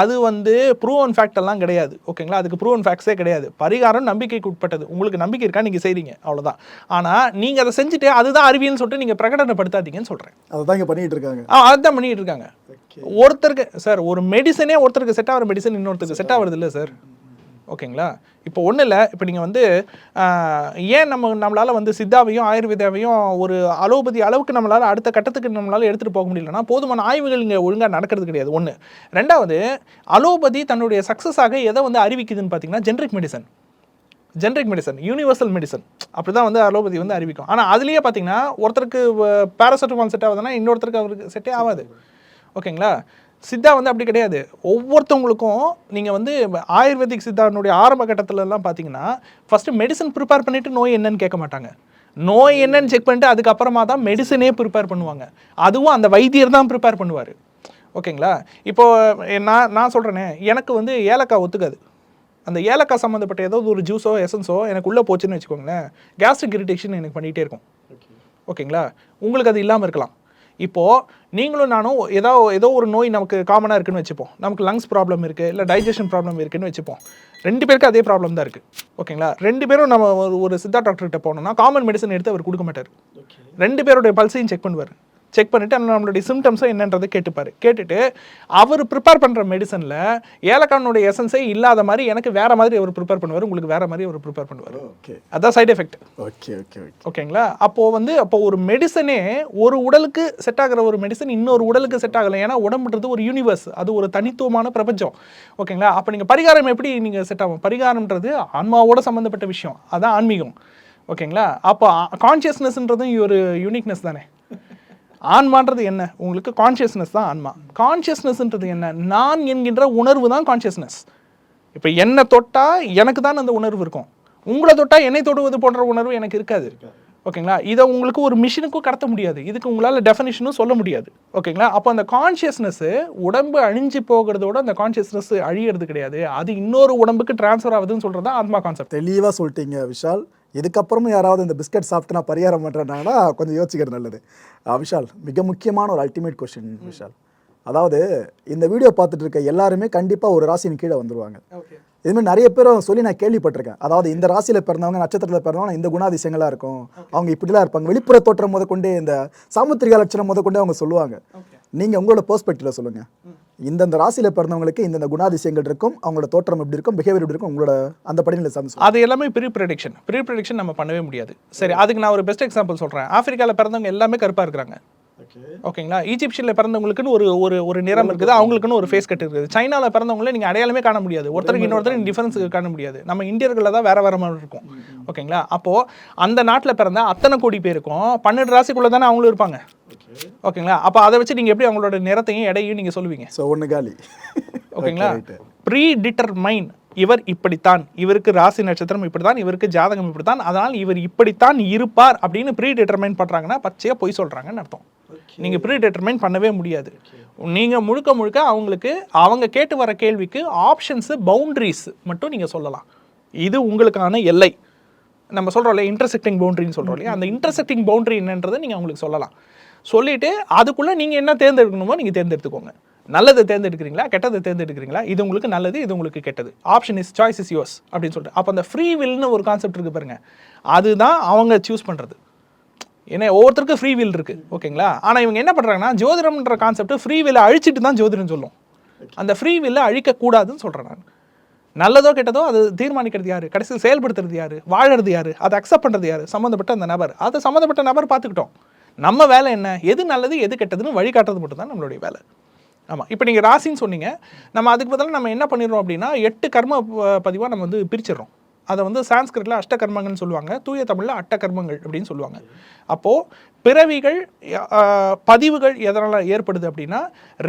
அது வந்து ப்ரூவன் ஃபேக்ட் எல்லாம் கிடையாது. ஓகேங்களா அதுக்கு ப்ரூவன் ஃபேக்ட்ஸே கிடையாது. பரிகாரம் நம்பிக்கைக்கு உட்பட்டது உங்களுக்கு நம்பிக்கை இருக்கா? நீங்கள் செய்றீங்க. அவ்வளவுதான். ஆனால் நீங்கள் அதை செஞ்சுட்டு அதுதான் அறிவியல்னு சொல்லிட்டு நீங்கள் பிரகடனப்படுத்தாதீங்கன்னு சொல்கிறேன் அதை தான் இங்கே பண்ணிட்டு இருக்காங்க. ஆ அதுதான் பண்ணிட்டு இருக்காங்க. ஒருத்தருக்கு சார் ஒரு மெடிசனே ஒருத்தருக்கு செட் ஆகிற மெடிசன் இன்னொருத்தருக்கு செட் ஆகிறது இல்லை சார் ஓகேங்களா? இப்போ ஒன்றும் இல்லை. இப்போ நீங்கள் வந்து ஏன் நம்ம நம்மளால் வந்து சித்தாவையும் ஆயுர்வேதாவையும் ஒரு அலோபதி அளவுக்கு நம்மளால் அடுத்த கட்டத்துக்கு நம்மளால் எடுத்துகிட்டு போக முடியலன்னா போதுமான ஆய்வுகள் இங்கே ஒழுங்காக நடக்கிறது கிடையாது. ஒன்று ரெண்டாவது அலோபதி தன்னுடைய சக்ஸஸாக எதை வந்து அறிவிக்குதுன்னு பார்த்தீங்கன்னா generic medicine generic medicine universal medicine அப்படி தான் வந்து அலோபதி வந்து அறிவிக்கும். ஆனால் அதுலேயே பார்த்தீங்கன்னா ஒருத்தருக்கு பேராசெட்டமால் செட் ஆகுதுன்னா இன்னொருத்தருக்கு அவருக்கு செட்டே ஆகாது. ஓகேங்களா? சித்தா வந்து அப்படி கிடையாது. ஒவ்வொருத்தவங்களுக்கும் நீங்கள் வந்து ஆயுர்வேதிக் சித்தானுடைய ஆரம்ப கட்டத்துலலாம் பார்த்தீங்கன்னா ஃபஸ்ட்டு மெடிசன் ப்ரிப்பேர் பண்ணிவிட்டு நோய் என்னன்னு கேட்க மாட்டாங்க. நோய் என்னன்னு செக் பண்ணிட்டு அதுக்கப்புறமா தான் மெடிசனே ப்ரிப்பேர் பண்ணுவாங்க. அதுவும் அந்த வைத்தியர் தான் ப்ரிப்பேர் பண்ணுவார். ஓகேங்களா? இப்போ நான் நான் சொல்கிறேனே எனக்கு வந்து ஏலக்காய் ஒத்துக்காது. அந்த ஏலக்காய் சம்மந்தப்பட்ட ஏதாவது ஒரு ஜூஸோ எசன்ஸோ எனக்கு உள்ளே போச்சுன்னு வச்சுக்கோங்களேன் கேஸ்ட்ரிக் இரிட்டேஷன் எனக்கு பண்ணிகிட்டே இருக்கும். ஓகேங்களா? உங்களுக்கு அது இல்லாமல் இருக்கலாம். இப்போது நீங்களும் நானும் ஏதோ ஏதோ ஒரு நோய் நமக்கு காமனாக இருக்குன்னு வச்சுப்போம். நமக்கு லங்ஸ் ப்ராப்ளம் இருக்குது இல்லை டைஜஷன் ப்ராப்ளம் இருக்குன்னு வச்சுப்போம். ரெண்டு பேருக்கு அதே ப்ராப்ளம் தான் இருக்குது ஓகேங்களா ரெண்டு பேரும் நம்ம ஒரு ஒரு சித்தா டாக்டர்கிட்ட போனோம்னா காமன் மெடிசன் எடுத்து அவர் கொடுக்க மாட்டார். ரெண்டு பேருடைய பல்ஸையும் செக் பண்ணுவார். செக் பண்ணிவிட்டு நம்மளுடைய சிம்டம்ஸும் என்னன்றதை கேட்டுப்பார். கேட்டுட்டு அவர் ப்ரிப்பேர் பண்ணுற மெடிசனில் ஏலக்கானுடைய எசன்ஸே இல்லாத மாதிரி எனக்கு வேறு மாதிரி அவர் ப்ரிப்பேர் பண்ணுவார் உங்களுக்கு வேறு மாதிரி அவர் ப்ரிப்பேர் பண்ணுவார். ஓகே அதான் side effect okay okay okay ஓகேங்களா? அப்போது வந்து அப்போ ஒரு மெடிசனே ஒரு உடலுக்கு செட் ஆகிற ஒரு மெடிசன் இன்னொரு உடலுக்கு செட் ஆகலை. ஏன்னா உடம்புன்றது ஒரு யூனிவர்ஸ் அது ஒரு தனித்துவமான பிரபஞ்சம். ஓகேங்களா? அப்போ நீங்கள் பரிகாரம் எப்படி நீங்கள் செட் ஆகும்? பரிகாரம்ன்றது ஆன்மாவோட சம்மந்தப்பட்ட விஷயம். அதான் ஆன்மீகம். ஓகேங்களா? அப்போ கான்ஷியஸ்னஸ்ன்றதும் ஒரு யூனிக்னஸ் தானே? ஆன்மான்றது என்ன? உங்களுக்கு கான்ஷியஸ்னஸ் தான் ஆன்மா. கான்ஷியஸ்னஸ்ன்றது என்ன? நான் என்கின்ற உணர்வு தான் கான்ஷியஸ்னஸ் இப்போ என்னை தொட்டால் எனக்கு தான் அந்த உணர்வு இருக்கும். உங்களை தொட்டால் என்னை தொடுவது போன்ற உணர்வு எனக்கு இருக்காது. ஓகேங்களா? இதை உங்களுக்கு ஒரு மிஷினுக்கும் கடத்த முடியாது. இதுக்கு உங்களால் டெஃபினிஷனும் சொல்ல முடியாது. ஓகேங்களா? அப்போ அந்த கான்ஷியஸ்னஸ்ஸு உடம்பு அழிஞ்சு போகிறதோட அந்த கான்ஷியஸ்னஸ் அழியிறது கிடையாது. அது இன்னொரு உடம்புக்கு ட்ரான்ஸ்ஃபர் ஆகுதுன்னு சொல்கிறது தான் ஆத்மா கான்செப்ட் தெளிவாக சொல்லிட்டீங்க விஷால். இதுக்கப்புறமும் யாராவது இந்த பிஸ்கட் சாப்பிட்டு நான் பரிகாரம் பண்ணுறேன்னா கொஞ்சம் யோசிக்கிறது நல்லது. விஷால் மிக முக்கியமான ஒரு அல்டிமேட் கொஸ்டின் விஷால். அதாவது இந்த வீடியோ பார்த்துட்டு இருக்க எல்லாருமே கண்டிப்பாக ஒரு ராசியின் கீழே வந்துருவாங்க. இதுமாதிரி நிறைய பேரும் சொல்லி நான் கேள்விப்பட்டிருக்கேன். அதாவது இந்த ராசியில் பிறந்தவங்க நட்சத்திரத்தில் பிறந்தவங்க இந்த குணாதிசயங்களாக இருக்கும். அவங்க இப்படிலாம் இருப்பாங்க. வெளிப்புற தோற்றம் முத கொண்டே இந்த சாமுத்திரிகா லட்சணம் முத கொண்டே அவங்க சொல்லுவாங்க. நீங்கள் உங்களோட பெர்ஸ்பெக்டிவ்ல சொல்லுங்கள் இந்தந்த ராசியில் பிறந்தவங்களுக்கு இந்தந்த குணாதிசயங்கள் இருக்கும் அவங்களோட தோற்றம் எப்படி இருக்கும் பிஹேவியர் எப்படி இருக்கும் உங்களோட அந்த படிநிலை சார்ந்து. அது எல்லாமே ப்ரீ ப்ரெடிக்ஷன் ப்ரீ ப்ரெடிக்ஷன் நம்ம பண்ணவே முடியாது. சரி அதுக்கு நான் ஒரு பெஸ்ட் எக்ஸாம்பிள் சொல்கிறேன் ஆப்பிரிக்காவில் பிறந்தவங்க எல்லாமே கருப்பாக இருக்கிறாங்க. ஓகேங்களா ஈஜிப்ஷியனில் பிறந்தவங்களுக்குன்னு ஒரு ஒரு ஒரு நிறம் இருக்குது. அவங்களுக்குன்னு ஒரு ஃபேஸ் கட் இருக்குது. சைனாவில் பிறந்தவங்கள நீங்கள் அடையாளமே காண முடியாது. ஒருத்தருக்கு இன்னொருத்தருக்கு டிஃபரன்ஸ் காண முடியாது. நம்ம இந்தியர்களில் தான் வேற வேற மாதிரி இருக்கும். ஓகேங்களா அப்போது அந்த நாட்டில் பிறந்த அத்தனை கோடி பேருக்கும் பன்னெண்டு ராசிக்குள்ளே தானே அவங்களும் இருப்பாங்க. ஓகேங்களா? அப்போ அதை வச்சு நீங்கள் எப்படி அவங்களோட நிறத்தையும் எடையும் நீங்கள் சொல்லுவீங்க? ஸோ ஒன்று காலி. ஓகேங்களா. ப்ரீ டிட்டர்மைன் இவர் இப்படித்தான். இவருக்கு ராசி நட்சத்திரம் இப்படித்தான். இவருக்கு ஜாதகம் இப்படித்தான். அதனால் இவர் இப்படித்தான் இருப்பார் அப்படின்னு ப்ரீ டிட்டர்மைன் பண்றாங்கன்னா பச்சையா பொய் சொல்றாங்கன்னு அர்த்தம். நீங்க ப்ரீ டிட்டர்மைன் பண்ணவே முடியாது. நீங்க முழுக்க முழுக்க அவங்களுக்கு அவங்க கேட்டு வர கேள்விக்கு ஆப்ஷன்ஸ் பவுண்டரிஸ் மட்டும் நீங்க சொல்லலாம். இது உங்களுக்கான எல்லை. நம்ம சொல்கிறோம் இல்லையா இன்டர்செக்டிங் பவுண்டரின்னு சொல்கிறோம் இல்லையா? அந்த இன்டர்செக்டிங் பவுண்டரி என்னன்றதை நீங்கள் அவங்களுக்கு சொல்லலாம். சொல்லிவிட்டு அதுக்குள்ளே நீங்கள் என்ன தேர்ந்தெடுக்கணுமோ நீங்கள் தேர்ந்தெடுத்துக்கோங்க. நல்லதை தேர்ந்தெடுக்கிறீங்களா கெட்டதை தேர்ந்தெடுக்கிறீங்களா இது உங்களுக்கு நல்லது இது உங்களுக்கு கெட்டது. Option is choice is yours அப்படின்னு சொல்லிட்டு. அப்போ அந்த ஃப்ரீ வில்னு ஒரு கான்செப்ட் இருக்குது பாருங்க. அதுதான் அவங்க சூஸ் பண்ணுறது ஏன்னா ஒவ்வொருத்தருக்கும் ஃப்ரீ வில் இருக்குது ஓகேங்களா? ஆனால் இவங்க என்ன பண்ணுறாங்கன்னா ஜோதிடம்ன்ற கான்செப்ட் ஃப்ரீ வில்லை அழிச்சிட்டு தான் ஜோதிடம் சொல்லும். அந்த ஃப்ரீ வில்லை அழிக்கக்கூடாதுன்னு சொல்கிறேன் நான். நல்லதோ கெட்டதோ அது தீர்மானிக்கிறது யார்? கடைசியில் செயல்படுத்துறது யார்? வாழறது யார்? அதை அக்செப்ட் பண்ணுறது யார்? சம்மந்தப்பட்ட அந்த நபர். அதை சம்மந்தப்பட்ட நபர் பார்த்துக்கிட்டோம். நம்ம வேலை என்ன? எது நல்லது எது கெட்டதுன்னு வழிகாட்டுறது மட்டும் தான் நம்மளுடைய வேலை. ஆமாம் இப்போ நீங்கள் ராசின்னு சொன்னீங்க. நம்ம அதுக்கு பதிலாக நம்ம என்ன பண்ணிடுறோம் அப்படின்னா எட்டு கர்ம பதிவாக நம்ம வந்து பிரிச்சிடுறோம். அதை வந்து சான்ஸ்கிரிட்டில் அஷ்டகர்மங்கள்னு சொல்லுவாங்க. தூய தமிழில் அட்டகர்மங்கள் அப்படின்னு சொல்லுவாங்க. அப்போது பிறவிகள் பதிவுகள் எதனால் ஏற்படுது அப்படின்னா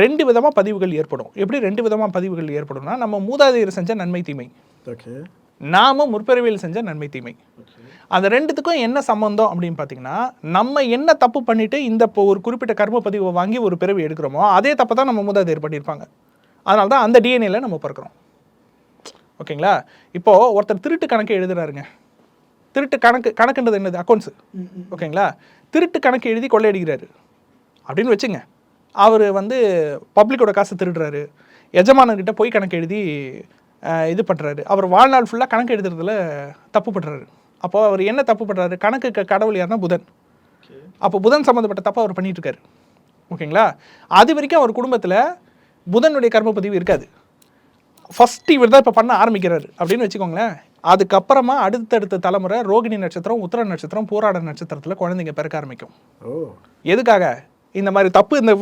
ரெண்டு விதமாக பதிவுகள் ஏற்படும். எப்படி ரெண்டு விதமாக பதிவுகள் ஏற்படும்னா நம்ம மூதாதையர் செஞ்ச நன்மை தீமை. ஓகே நாம முற்பிறவியில் செஞ்ச நன்மை தீமை. அந்த ரெண்டுத்துக்கும் என்ன சம்பந்தம் அப்படின்னு பார்த்தீங்கன்னா நம்ம என்ன தப்பு பண்ணிட்டு இந்த இப்போ ஒரு குறிப்பிட்ட கர்ம பதிவை வாங்கி ஒரு பிறவி எடுக்கிறோமோ அதே தப்பை தான் நம்ம மூதாதையர் பண்ணியிருப்பாங்க. அதனால தான் அந்த டிஎன்ஏல நம்ம பிறக்கிறோம். ஓகேங்களா? இப்போ ஒருத்தர் திருட்டு கணக்கு எழுதுறாருங்க. திருட்டு கணக்கு கணக்குன்றது என்னது? அக்கௌண்ட்ஸ் ஓகேங்களா? திருட்டு கணக்கு எழுதி கொள்ளையடிக்கிறாரு. அப்படின்னு வச்சுங்க. அவர் வந்து பப்ளிக்கோட காசு திருடுறாரு. எஜமானர்கிட்ட போய் கணக்கு எழுதி இது பண்ணுறாரு அவர் வாழ்நாள் ஃபுல்லாக கணக்கு எழுதுறதுல தப்பு பண்ணுறாரு அப்போ அவர் என்ன தப்பு பண்ணுறாரு கணக்கு கடவுள் யாருன்னா புதன். அப்போ புதன் சம்மந்தப்பட்ட தப்பை அவர் பண்ணிட்டு இருக்காரு ஓகேங்களா? அது வரைக்கும் அவர் குடும்பத்தில் புதனுடைய கர்மப்பதிவு இருக்காது. ஃபஸ்ட்டு இவர் தான் இப்போ பண்ண ஆரம்பிக்கிறாரு. அப்படின்னு வச்சுக்கோங்களேன். அதுக்கப்புறமா அடுத்தடுத்த தலைமுறை ரோகிணி நட்சத்திரம் உத்தர நட்சத்திரம் பூராட நட்சத்திரத்தில் குழந்தைங்க பிறக்க ஆரம்பிக்கும். ஓ. எதுக்காக? இந்த மாதிரி தப்பு இந்த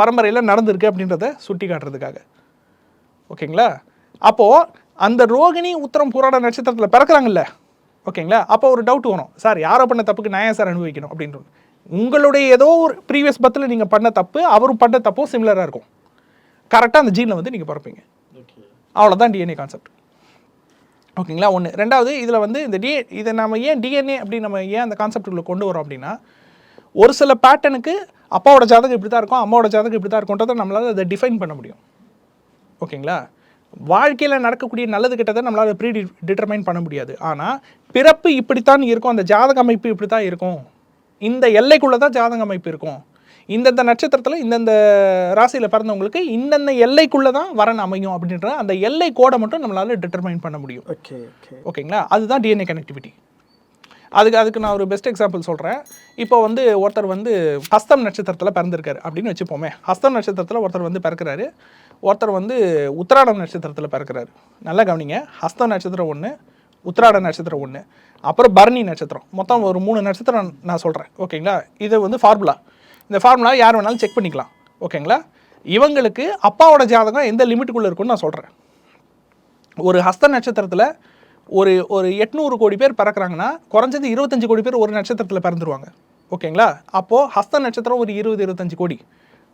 பரம்பரையில் நடந்திருக்கு அப்படின்றத சுட்டி காட்டுறதுக்காக. ஓகேங்களா? அப்போது அந்த ரோகிணி உத்தரம் பூராட நட்சத்திரத்தில் பிறக்கிறாங்கல்ல? ஓகேங்களா? அப்போ ஒரு டவுட் வரும். சார் யாரோ பண்ண தப்புக்கு நான் ஏன் சார் அனுபவிக்கணும்? அப்படின்றது உங்களுடைய ஏதோ ஒரு ப்ரீவியஸ் பத்தில் நீங்கள் பண்ண தப்பு அவரும் பண்ண தப்பும் சிமிலராக இருக்கும். கரெக்டாக அந்த ஜீனில் வந்து நீங்கள் பிறப்பீங்க அவ்வளோதான் டிஎன்ஏ கான்செப்ட் ஓகேங்களா? ஒன்று ரெண்டாவது இதில் வந்து இந்த டிஏ இதை நம்ம ஏன் டிஎன்ஏ அப்படி நம்ம ஏன் அந்த கான்செப்டுக்குள்ளே கொண்டு வரோம் அப்படின்னா ஒரு சில பேட்டர்னுக்கு அப்பாவோட ஜாதகம் இப்படி தான் இருக்கும் அம்மாவோட ஜாதகம் இப்படி தான் இருக்கும்ன்றதை நம்மளால் அதை டிஃபைன் பண்ண முடியும். ஓகேங்களா? வாழ்க்கையில் நடக்கக்கூடிய நல்லது கெட்டதை நம்மளால் ப்ரீ டிட்டர்மைன் பண்ண முடியாது. ஆனால் பிறப்பு இப்படித்தான் இருக்கும். அந்த ஜாதக அமைப்பு இப்படி தான் இருக்கும். இந்த எல்லைக்குள்ளே தான் ஜாதக அமைப்பு இருக்கும். இந்தந்த நட்சத்திரத்தில் இந்தந்த ராசியில் பிறந்தவங்களுக்கு இந்தந்த எல்லைக்குள்ளே தான் வரன் அமையும் அப்படின்ற அந்த எல்லை கோடை மட்டும் நம்மளால் டிட்டர்மைன் பண்ண முடியும். ஓகே ஓகே ஓகேங்களா? அதுதான் டிஎன்ஏ கனெக்டிவிட்டி அதுக்கு அதுக்கு நான் ஒரு பெஸ்ட் எக்ஸாம்பிள் சொல்கிறேன் இப்போ வந்து ஒருத்தர் வந்து ஹஸ்தம் நட்சத்திரத்தில் பிறந்திருக்காரு அப்படின்னு வச்சுப்போமே. ஹஸ்தம் நட்சத்திரத்தில் ஒருத்தர் வந்து பிறக்கிறாரு. ஒருத்தர் வந்து உத்திராடம் நட்சத்திரத்தில் பிறக்கிறாரு. நல்லா கவனிங்க. ஹஸ்த நட்சத்திரம் ஒன்று உத்திராட நட்சத்திரம் ஒன்று அப்புறம் பரணி நட்சத்திரம். மொத்தம் ஒரு மூணு நட்சத்திரம் நான் சொல்கிறேன் ஓகேங்களா? இது வந்து ஃபார்முலா இந்த ஃபார்முலா யார் வேணாலும் செக் பண்ணிக்கலாம். ஓகேங்களா? இவங்களுக்கு அப்பாவோட ஜாதகம் எந்த லிமிட்டுக்குள்ளே இருக்குன்னு நான் சொல்கிறேன் ஒரு ஹஸ்த நட்சத்திரத்தில் ஒரு ஒரு எட்நூறு கோடி பேர் பிறக்கிறாங்கன்னா குறைஞ்சது இருபத்தஞ்சி கோடி பேர் ஒரு நட்சத்திரத்தில் பிறந்துருவாங்க. ஓகேங்களா? அப்போது ஹஸ்த நட்சத்திரம் ஒரு இருபது இருபத்தஞ்சு கோடி.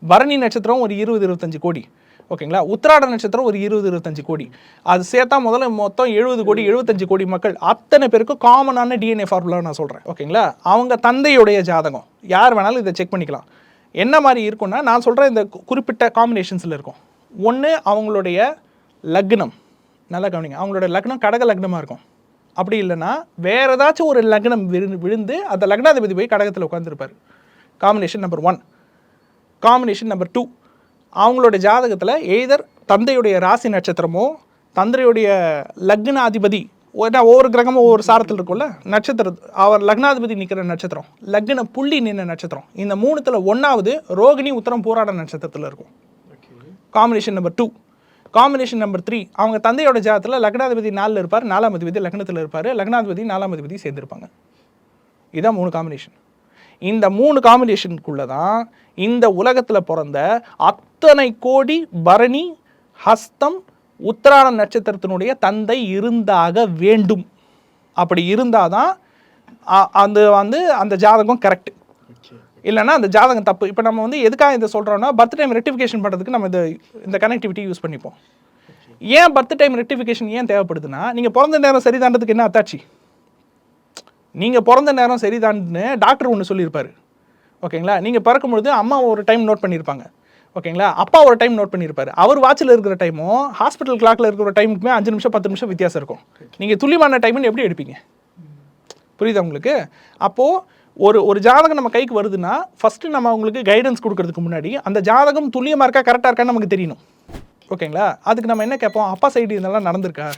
பரணி நட்சத்திரம் ஒரு இருபது இருபத்தஞ்சு கோடி. ஓகேங்களா? உத்திராட நட்சத்திரம் ஒரு இருபது இருபத்தஞ்சு கோடி. அது சேர்த்தா முதல்ல மொத்தம் எழுபது கோடி எழுபத்தஞ்சு கோடி மக்கள் அத்தனை பேருக்கும் காமனான டிஎன்ஏ ஃபார்முலா நான் சொல்கிறேன் ஓகேங்களா? அவங்க தந்தையுடைய ஜாதகம். யார் வேணாலும் இதை செக் பண்ணிக்கலாம். என்ன மாதிரி இருக்கும்னா நான் சொல்கிற இந்த குறிப்பிட்ட காம்பினேஷன்ஸில் இருக்கும். ஒன்று அவங்களுடைய லக்னம். நல்லா கவனிங்க. அவங்களோட லக்னம் கடக லக்னமாக இருக்கும். அப்படி இல்லைன்னா வேற ஏதாச்சும் ஒரு லக்னம் விழுந்து விழுந்து அந்த லக்னாதிபதி போய் கடகத்தில் உட்காந்துருப்பார் combination number one combination number two அவங்களோட ஜாதகத்தில் எய்தர் தந்தையுடைய ராசி நட்சத்திரமோ தந்தையுடைய லக்னாதிபதி ஏன்னா ஒவ்வொரு கிரகமும் ஒவ்வொரு சாரத்தில் இருக்கும்ல நட்சத்திரம் அவர் லக்னாதிபதி நிற்கிற நட்சத்திரம் லக்ன புள்ளி நின்ற நட்சத்திரம் இந்த மூணுத்தில் ஒன்றாவது ரோகிணி உத்தரம் போராட நட்சத்திரத்தில் இருக்கும். Combination number two combination number three அவங்க தந்தையோட ஜாதத்தில் லக்னாதிபதி நாலில் இருப்பார் நாலாம் அதிபதி லக்னத்தில் இருப்பார் லக்னாதிபதி நாலாம் அதிபதி சேர்ந்திருப்பாங்க. இதுதான் மூணு காம்பினேஷன் இந்த மூணு காம்பினேஷனுக்குள்ளே தான் இந்த உலகத்தில் பிறந்த அத்தனை கோடி பரணி ஹஸ்தம் உத்திராட நட்சத்திரத்தினுடைய தந்தை இருந்தாக வேண்டும். அப்படி இருந்தால் தான் அந்த வந்து அந்த ஜாதகம் கரெக்ட் இல்லைன்னா அந்த ஜாதகம் தப்பு. இப்போ நம்ம வந்து எதுக்காக இதை சொல்கிறோம்னா பர்த் டைம் ரெக்டிஃபிகேஷன் பண்ணுறதுக்கு நம்ம இது இந்த கனெக்டிவிட்டி யூஸ் பண்ணிப்போம். ஏன் பர்த் டைம் ரெக்டிஃபிகேஷன் ஏன் தேவைப்படுதுன்னா நீங்கள் பிறந்த நேரம் சரிதான்றதுக்கு என்ன அத்தாட்சி நீங்கள் பிறந்த நேரம் சரிதான்னு டாக்டர் ஒன்று சொல்லியிருப்பாரு. ஓகேங்களா? நீங்கள் பிறக்கும்பொழுது அம்மா ஒரு டைம் நோட் பண்ணியிருப்பாங்க ஓகேங்களா? அப்பா ஒரு டைம் நோட் பண்ணியிருப்பார் அவர் வாட்சில் இருக்கிற டைமும் ஹாஸ்பிட்டல் கிளாக்ல இருக்கிற டைமுக்குமே அஞ்சு நிமிஷம் பத்து நிமிஷம் வித்தியாசம் இருக்கும். நீங்கள் துல்லியமான டைம்னு எப்படி எடுப்பீங்க? புரியுதா உங்களுக்கு? அப்போது ஒரு ஒரு ஜாதகம் நம்ம கைக்கு வருதுன்னா ஃபஸ்ட்டு நம்ம அவங்களுக்கு கைடன்ஸ் கொடுக்கறதுக்கு முன்னாடி அந்த ஜாதகம் துல்லியமாக இருக்கா கரெக்டாக இருக்கான்னு நமக்கு தெரியணும். ஓகேங்களா? அதுக்கு நம்ம என்ன கேட்போம்? அப்பா சைடு இதெல்லாம் நடந்திருக்கா?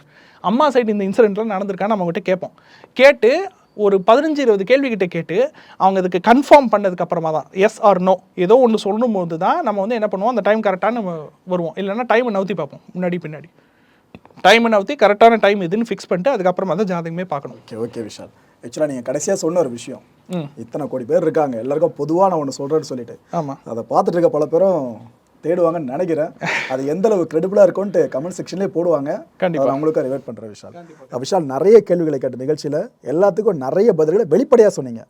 அம்மா சைடு இந்த இன்சிடென்ட்லாம் நடந்திருக்கான்னு நம்மகிட்ட கேட்போம். கேட்டு ஒரு பதினஞ்சு இருபது கேள்வி கிட்ட கேட்டு அவங்க இதுக்கு கன்ஃபார்ம் பண்ணதுக்கு அப்புறமா தான். எஸ் ஆர் நோ ஏதோ ஒன்று சொல்லும் போது தான் நம்ம வந்து என்ன பண்ணுவோம்? அந்த டைம் கரெக்டாக நம்ம வருவோம். இல்லைன்னா டைமை நவுத்தி பார்ப்போம் முன்னாடி பின்னாடி. டைமை நவுத்தி கரெக்டான டைம் எதுன்னு ஃபிக்ஸ் பண்ணிட்டு அதுக்கப்புறமா தான் ஜாதகமே பார்க்கணும். Okay okay Vishal. ஆக்சுவலாக நீங்கள் கடைசியாக சொன்ன ஒரு விஷயம். இத்தனை கோடி பேர் இருக்காங்க. எல்லாருக்கும் பொதுவாக நான் ஒன்று சொல்கிறேன்னு சொல்லிட்டு. ஆமாம் அதை பார்த்துட்டு இருக்க பல பேரும் தேடுவாங்கன்னு நினைக்கிறேன். அது எந்த அளவு கிரெடிபிளாக இருக்கும்ன்ட்டு கமெண்ட் செக்ஷன்லேயே போடுவாங்க. கண்டிப்பா. அதை அவங்களுக்கும் ரிவைட் பண்ணுற விஷால். விஷால் நிறைய கேள்விகளை கேட்ட நிகழ்ச்சியில் எல்லாத்துக்கும் நிறைய பதில்களை வெளிப்படையாக சொன்னீங்க.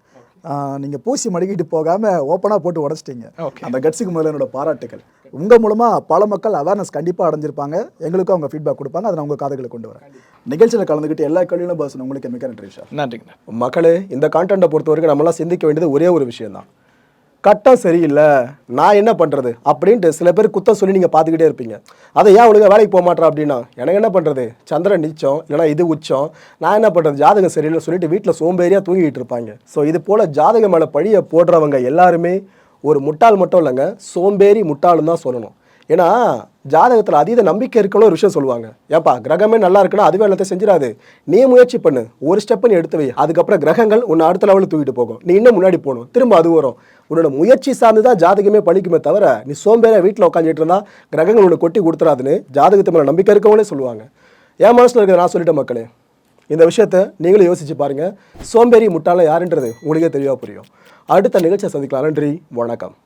நீங்கள் பூசி மடக்கிட்டு போகாமல் ஓப்பனாக போட்டு உடச்சிட்டீங்க. அந்த கட்ஸுக்கு முதல்ல என்னோட பாராட்டுகள். உங்கள் மூலமாக பல மக்கள் அவேர்னஸ் கண்டிப்பாக அடைஞ்சிருப்பாங்க. எங்களுக்கும் அவங்க ஃபீட்பேக் கொடுப்பாங்க. அதை நான் உங்கள் காதுகளை கொண்டு வரேன். நிகழ்ச்சியில் கலந்துக்கிட்டு எல்லா கேள்வியிலும் பாஸ் உங்களுக்கு மிக்க நன்றி சார் நன்றிங்க. மக்களே இந்த கான்டென்ட்டை பொறுத்த வரைக்கும் நம்மளாம் சிந்திக்க வேண்டியது ஒரே ஒரு விஷயம்தான். கட்டம் சரியில்லை நான் என்ன பண்ணுறது அப்படின்ட்டு சில பேர் குத்தம் சொல்லி நீங்கள் பார்த்துக்கிட்டே இருப்பீங்க. அதை ஏன் ஒழுங்காக வேலைக்கு போக மாட்டேன் அப்படின்னா எனக்கு என்ன பண்ணுறது சந்திரன் நிச்சம் இல்லைனா இது உச்சம். நான் என்ன பண்ணுறது ஜாதகம் சரியில்லை சொல்லிட்டு வீட்டில் சோம்பேறியாக தூங்கிட்டு இருப்பாங்க. ஸோ இது போல் ஜாதகம் மேலே பழியை போடுறவங்க எல்லாருமே ஒரு முட்டாள் மட்டும் இல்லைங்க சோம்பேறி முட்டாளும் தான் சொல்லணும். ஏன்னா ஜாதகத்தில் அதீத நம்பிக்கை இருக்கணும் ஒரு விஷயம் சொல்லுவாங்க. ஏப்பா கிரகமே நல்லா இருக்குன்னா அதுவே எல்லாத்தையும் செஞ்சிடாது. நீ முயற்சி பண்ணு. ஒரு ஸ்டெப் நீ எடுத்து வை. அதுக்கப்புறம் கிரகங்கள் உன்னை அடுத்த லெவலில் தூக்கிட்டு போகும். நீ இன்னும் முன்னாடி போகணும். திரும்ப அது வரும். உன்னோட முயற்சி சார்ந்து தான் ஜாதகமே பழிக்குமே தவிர நீ சோம்பேறியா வீட்டில் உட்காந்துட்டு இருந்தால் கிரகங்கள் உன்னை கொட்டி கொடுத்துறாதுன்னு ஜாதகத்து மேலே நம்பிக்கை இருக்கவங்களே சொல்லுவாங்க. என் மனசில் இருக்கிற நான் சொல்லிட்டேன் மக்களே. இந்த விஷயத்த நீங்களும் யோசிச்சு பாருங்கள் சோம்பேறி முட்டாள யாருன்றது உங்களுக்கே தெளிவாக புரியும். அடுத்த நிகழ்ச்சியை சந்திக்கலாம். நன்றி. வணக்கம்.